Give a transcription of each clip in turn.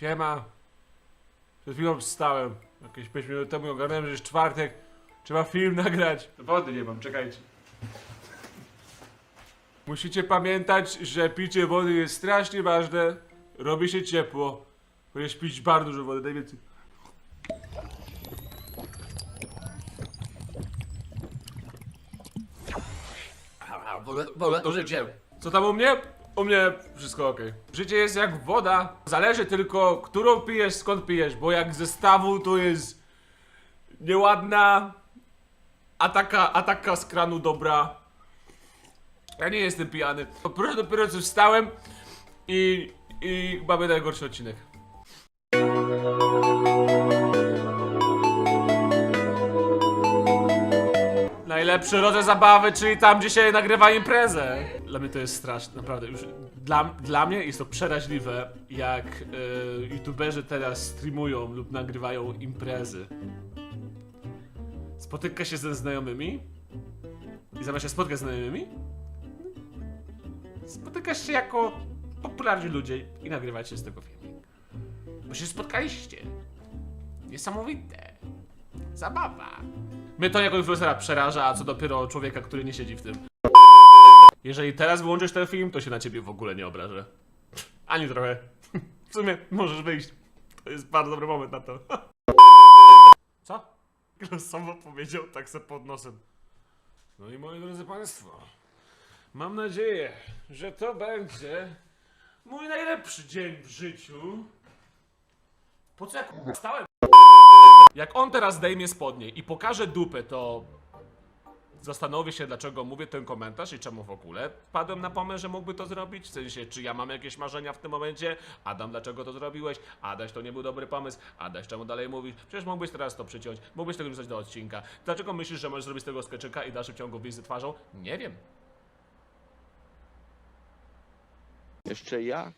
Siema. Przed chwilą wstałem. Jakieś 5 minut temu i ogarnąłem, że jest czwartek. Trzeba film nagrać. Wody nie mam, czekajcie. Musicie pamiętać, że picie wody jest strasznie ważne. Robi się ciepło. Powinieneś pić bardzo dużo wody, najwięcej. Wolę, wolę to życie. Co tam u mnie? U mnie wszystko ok. Życie jest jak woda. Zależy tylko, którą pijesz, skąd pijesz, bo jak ze stawu to jest nieładna, a taka, z kranu dobra. Ja nie jestem pijany. Po prostu dopiero co wstałem i, i mamy najgorszy odcinek. Najlepszy rodzaj zabawy, czyli tam, gdzie się nagrywa imprezę. Dla mnie to jest straszne, naprawdę. Już dla, dla mnie jest to przeraźliwe, jak y, youtuberzy teraz streamują lub nagrywają imprezy. Spotyka się ze znajomymi i zamiast się spotkać z znajomymi, spotykasz się jako popularni ludzie i nagrywacie z tego filmik. Bo się spotkaliście. Niesamowite. Zabawa. Mnie to jako influencera przeraża, a co dopiero człowieka, który nie siedzi w tym. Jeżeli teraz wyłączysz ten film, to się na ciebie w ogóle nie obrażę. Ani trochę. W sumie możesz wyjść. To jest bardzo dobry moment na to. Co? Losowo powiedział tak se pod nosem. No i moi drodzy państwo, mam nadzieję, że to będzie mój najlepszy dzień w życiu. Po co ja stałem? Jak on teraz zdejmie spodnie i pokaże dupę, to zastanowię się, dlaczego mówię ten komentarz i czemu w ogóle wpadłem na pomysł, że mógłby to zrobić. W sensie, czy ja mam jakieś marzenia w tym momencie? Adam, dlaczego to zrobiłeś? Adaś, to nie był dobry pomysł. Adaś, czemu dalej mówisz? Przecież mógłbyś teraz to przyciąć. Mógłbyś tego wrzucać do odcinka. Dlaczego myślisz, że możesz zrobić z tego skeczyka i w dalszym ciągu z twarzą? Nie wiem. Jeszcze ja?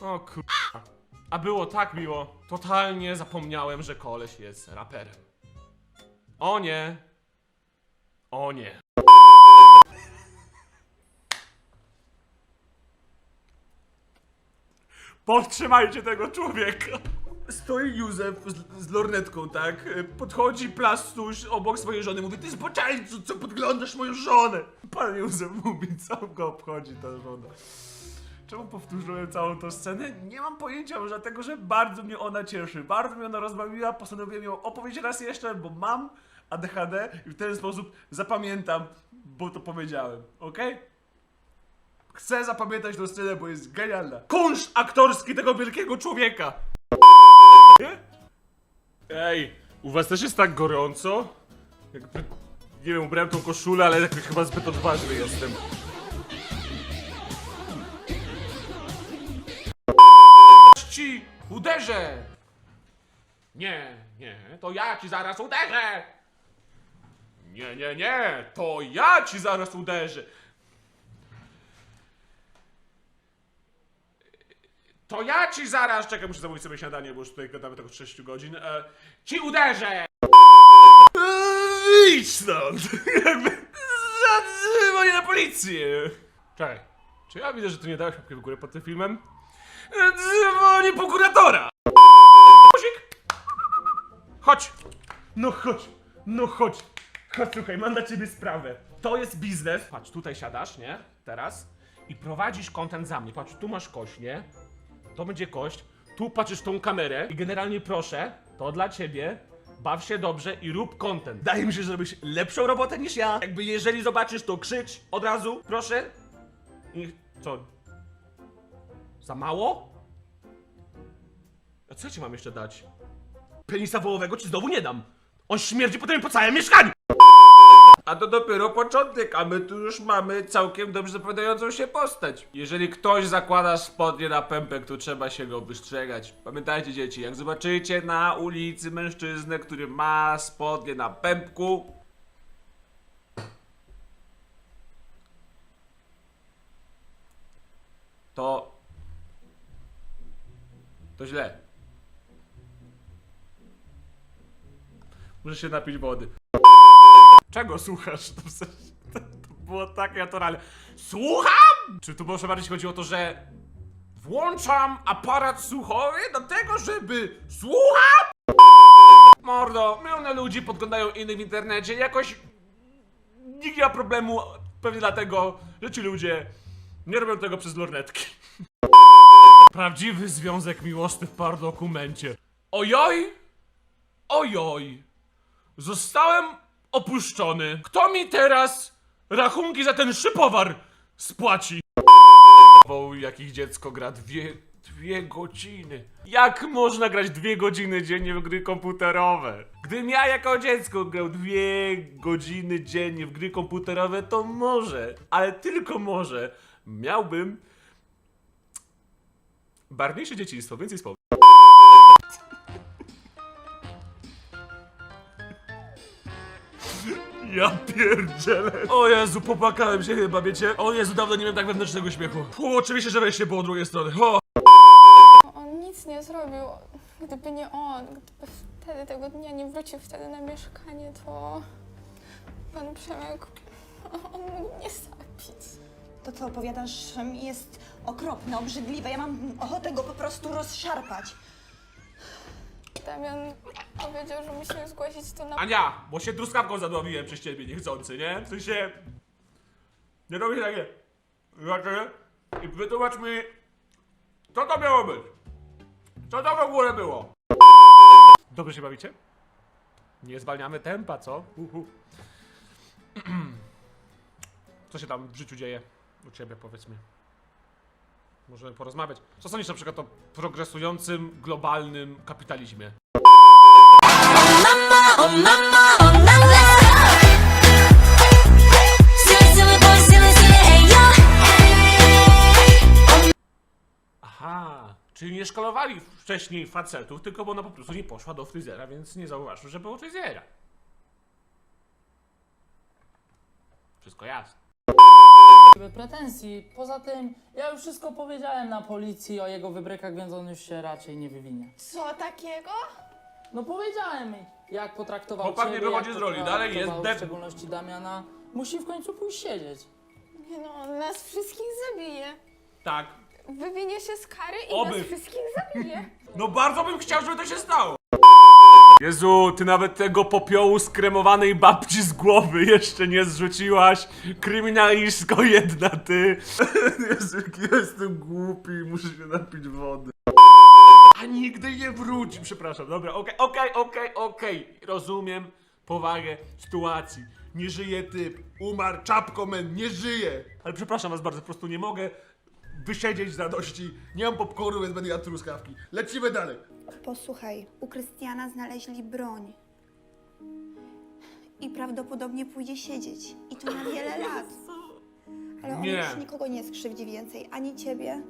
O kurwa. A było tak miło. Totalnie zapomniałem, że koleś jest raperem. O nie. O nie. Podtrzymajcie tego człowieka. Stoi Józef z, z lornetką, tak? Podchodzi plastuś obok swojej żony, mówi Ty zboczeńcu, co podglądasz moją żonę? Pan Józef mówi, co go obchodzi ta żona. Czemu powtórzyłem całą tą scenę? Nie mam pojęcia, może dlatego, że bardzo mnie ona cieszy. Bardzo mnie ona rozbawiła, postanowiłem ją opowiedzieć raz jeszcze, bo mam ADHD i w ten sposób zapamiętam, bo to powiedziałem, ok? Chcę zapamiętać tę scenę, bo jest genialna. Kunszt aktorski tego wielkiego człowieka! Ej, u was też jest tak gorąco? Jakby, nie wiem, ubrałem tą koszulę, ale jakoś chyba zbyt odważny jestem. Ci uderzę! Nie, nie, to ja ci zaraz uderzę! Nie, nie, nie, to ja ci zaraz uderzę! To ja ci zaraz, czekaj, muszę zamówić sobie śniadanie, bo już tutaj gadamy tego 6 godzin. E, ci uderzę! Eee, Idź stąd! Jakby zadzwonię na policję! Czekaj, czy ja widzę, że ty nie dałeś łapki w górę pod tym filmem? Dzwoni prokuratora! Guzik! Chodź! No chodź! No chodź! Chodź, słuchaj, mam dla ciebie sprawę. To jest biznes. Patrz, tutaj siadasz, nie? Teraz. I prowadzisz kontent za mnie. Patrz, tu masz kość, nie? To będzie kość. Tu patrzysz tą kamerę i generalnie proszę, to dla ciebie. Baw się dobrze i rób content. Daje mi się, że robisz lepszą robotę niż ja. Jakby jeżeli zobaczysz, to krzycz od razu, proszę. I co? Za mało? A co ci mam jeszcze dać? Penisa wołowego ci znowu nie dam. On śmierdzi potem po całym mieszkaniu. A to dopiero początek, a my tu już mamy całkiem dobrze zapowiadającą się postać. Jeżeli ktoś zakłada spodnie na pępek, to trzeba się go wystrzegać. Pamiętajcie dzieci, jak zobaczycie na ulicy mężczyznę, który ma spodnie na pępku, to... To źle. Muszę się napić wody. Czego słuchasz? To, w sensie, to, to było tak naturalne. Słucham! Czy tu może bardziej chodzi o to, że Włączam aparat słuchowy do tego, żeby słuchać. Mordo, miliony ludzi podglądają innych w internecie. Jakoś nikt nie ma problemu. Pewnie dlatego, że ci ludzie nie robią tego przez lornetki. Prawdziwy związek miłosny w par dokumencie. Ojoj! Ojoj! Zostałem opuszczony. Kto mi teraz rachunki za ten szypowar spłaci? Jakich dziecko gra dwie, dwie godziny. Jak można grać dwie godziny dziennie w gry komputerowe? Gdybym ja jako dziecko grał dwie godziny dziennie w gry komputerowe, to może, ale tylko może, miałbym barwniejsze dzieciństwo, więcej spokój. Ja pierdzielę. O Jezu, popłakałem się chyba, wiecie? O Jezu, dawno nie miałem tak wewnętrznego śmiechu. U, oczywiście, że weź się było drugiej strony. O! On nic nie zrobił. Gdyby nie on, gdyby wtedy tego dnia nie wrócił wtedy na mieszkanie, to pan Przemek, on mógł mnie zabić. To, co opowiadasz, mi jest okropne, obrzydliwe. Ja mam ochotę go po prostu rozszarpać. Damian powiedział, że musimy zgłosić to na... Ania, bo się truskawką zadławiłem przez ciebie niechcący, nie? W sensie... Nie robię takie... Takie... I wytłumacz mi... Co to miało być? Co to w ogóle było? Dobrze się bawicie? Nie zwalniamy tempa, co? Uhu. Co się tam w życiu dzieje? U ciebie, powiedz mi. Możemy porozmawiać. Co sądzisz na przykład o progresującym, globalnym kapitalizmie? Silly, silly boy, silly, silly, hey yo. Aha, czyli nie szkolowali wcześniej facetów, tylko bo ona po prostu nie poszła do fryzjera, więc nie zauważył, że było fryzjera. Wszystko jasne. Pretensji. Poza tym, ja już wszystko powiedziałem na policji o jego wybrykach, więc on już się raczej nie wywinie. Co takiego? No powiedziałem, jak potraktował Chłopak nie ciebie, wychodzi jak z roli, dalej jest dep- W szczególności Damiana. Musi w końcu pójść siedzieć. Nie no, on nas wszystkich zabije. Tak. Wywinie się z kary i Oby. nas wszystkich zabije. No bardzo bym chciał, żeby to się stało. Jezu, ty nawet tego popiołu skremowanej babci z głowy jeszcze nie zrzuciłaś. Kryminalistko jedna ty. Jezu, jaki jestem głupi, muszę się napić wody. A nigdy nie wróci, przepraszam, dobra, okej, okej, okej, okej. Rozumiem powagę sytuacji. Nie żyje typ, umarł, czapko men, nie żyje. Ale przepraszam was bardzo, po prostu nie mogę wysiedzieć z radości. Nie mam popcornu, więc będę jadł truskawki. Lecimy dalej. Posłuchaj, u Krystiana znaleźli broń. I prawdopodobnie pójdzie siedzieć. I to na wiele lat. Ale on Nie. już nikogo nie skrzywdzi więcej. Ani ciebie,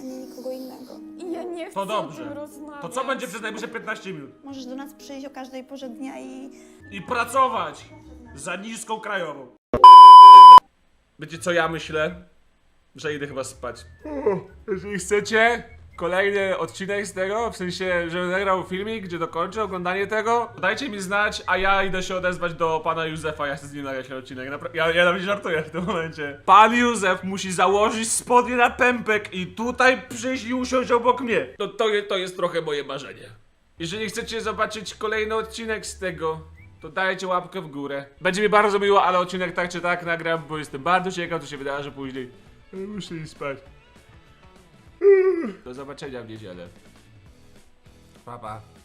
ani nikogo innego. I ja nie chcę To o dobrze. tym rozmawiać. To co będzie przez najbliższe 15 minut? Możesz do nas przyjść o każdej porze dnia i I pracować za niską krajową. Wiecie co ja myślę? Że idę chyba spać. Jeżeli chcecie kolejny odcinek z tego, w sensie, żebym nagrał filmik, gdzie dokończę oglądanie tego, dajcie mi znać, a ja idę się odezwać do pana Józefa, ja chcę z nim nagrać ten odcinek. Napra- ja, ja nawet żartuję w tym momencie. Pan Józef musi założyć spodnie na pępek i tutaj przyjść i usiąść obok mnie. To, to, to jest trochę moje marzenie. Jeżeli chcecie zobaczyć kolejny odcinek z tego, to dajcie łapkę w górę. Będzie mi bardzo miło, ale odcinek tak czy tak nagram, bo jestem bardzo ciekaw, co się wydarzy później. Muszę iść spać. Do zobaczenia w niedzielę. Pa, pa.